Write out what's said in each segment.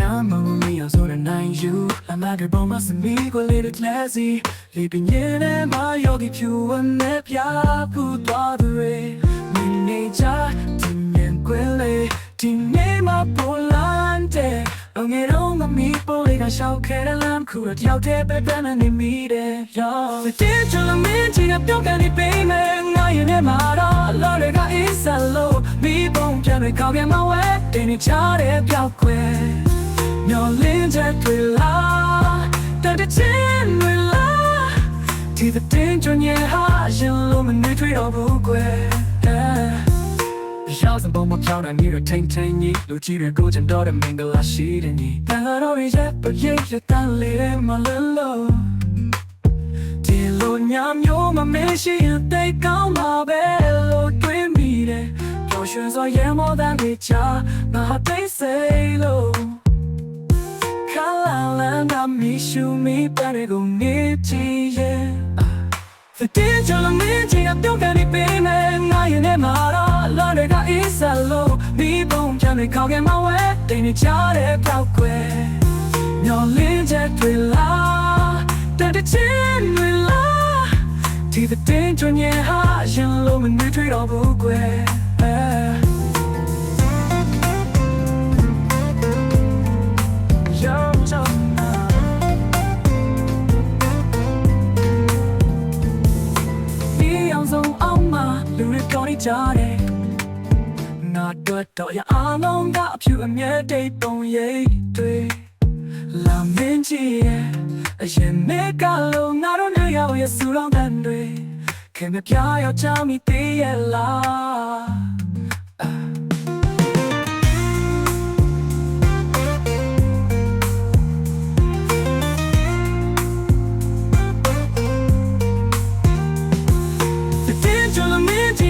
နာမမီအောင်ဆိုတဲ့နိုင်ယူအမကပေါ်မှာစမီကိုလေးတဲ့ classy လေးပင်ရဲ့နဲ့မယောဂီဖြူဝနဲ့ပြဖူသွားသူတွေမိနေကြဒီမြင်ကွယ်လေးဒီနေမှာပေါ်လန်တဲ့အငယ်တော့မမီပေါ်လေးကရှောက်ခဲတဲ့လမ်းခုတော့တယောက်တည်းပဲပြန်နေမိတယ် yo တဲ့ချလမင်းကြီးကပြောကနေပေးမယ်ငါရဲ့နဲ့မှာတော့လော်တွေက is a low မိပုံပြန်တွေကောက်ပြန် မဝဲတင်းနေချတဲ့ပြောက်ခွဲမျောလင်းချက်တွေလာတတချင်းတွေလာဒီတဲ့တင်ကြညဟာရင်လုံးမနေတွေ့တော့ဘူးကွယ်ရောက်စံပေါ်မှာဖြောင်းတာနေရထိန်ထိန်ကြီးလူကြီးတွေကိုချင်တော့တဲ့မင်္ဂလာရှိတဲ့ညီတန်တော်ရဲ့ပရိတ်ရတန်လေးမလလို့ဒီလိုညမျိုးမမေးရှိရင်တိတ်ကောင်းမှာပဲလို့တွေးမိတယ်ပျော်ရွှင်စွာရဲမောတဲ့မိချာငါတိတ်စိတ်လို့ Kalanda mi shu mi pare go ni chi ye The day jo lo mi chi a pyo ka ni pe me na ye ne ma ra la de ga is a lo mi bong chan ni kao ge ma we dai ni cha de pao kwe Nyo lin che twi la Da de chin wi la Ti the day jo nye ha yin lo mi ni twi do bu kwe Yo, လူတွေပြောနေကြတယ်ငါတို့တော့ရအားလုံးကအဖြူအမြဲတိတ်ပုံရိပ်တွေလာမင်းကြီးရဲ့အရင်မေကလုံးငါတို့နေရောက်ရဆူလောင်းတဲ့တွေခင်မပြရောက်ချမိသေးရဲ့လား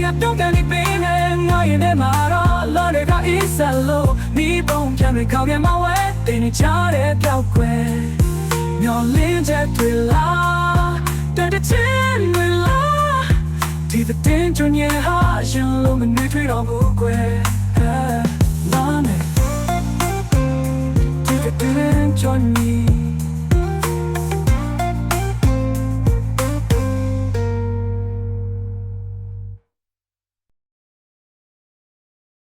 of me, I don't get any pain and I ain't in my all. Lord, I got is a low. Me bone can be called my way. Then it's out at your way. Your lens at la. That it's in we la. To the danger in your heart, you illuminate it all book way. Lane. To the danger in me.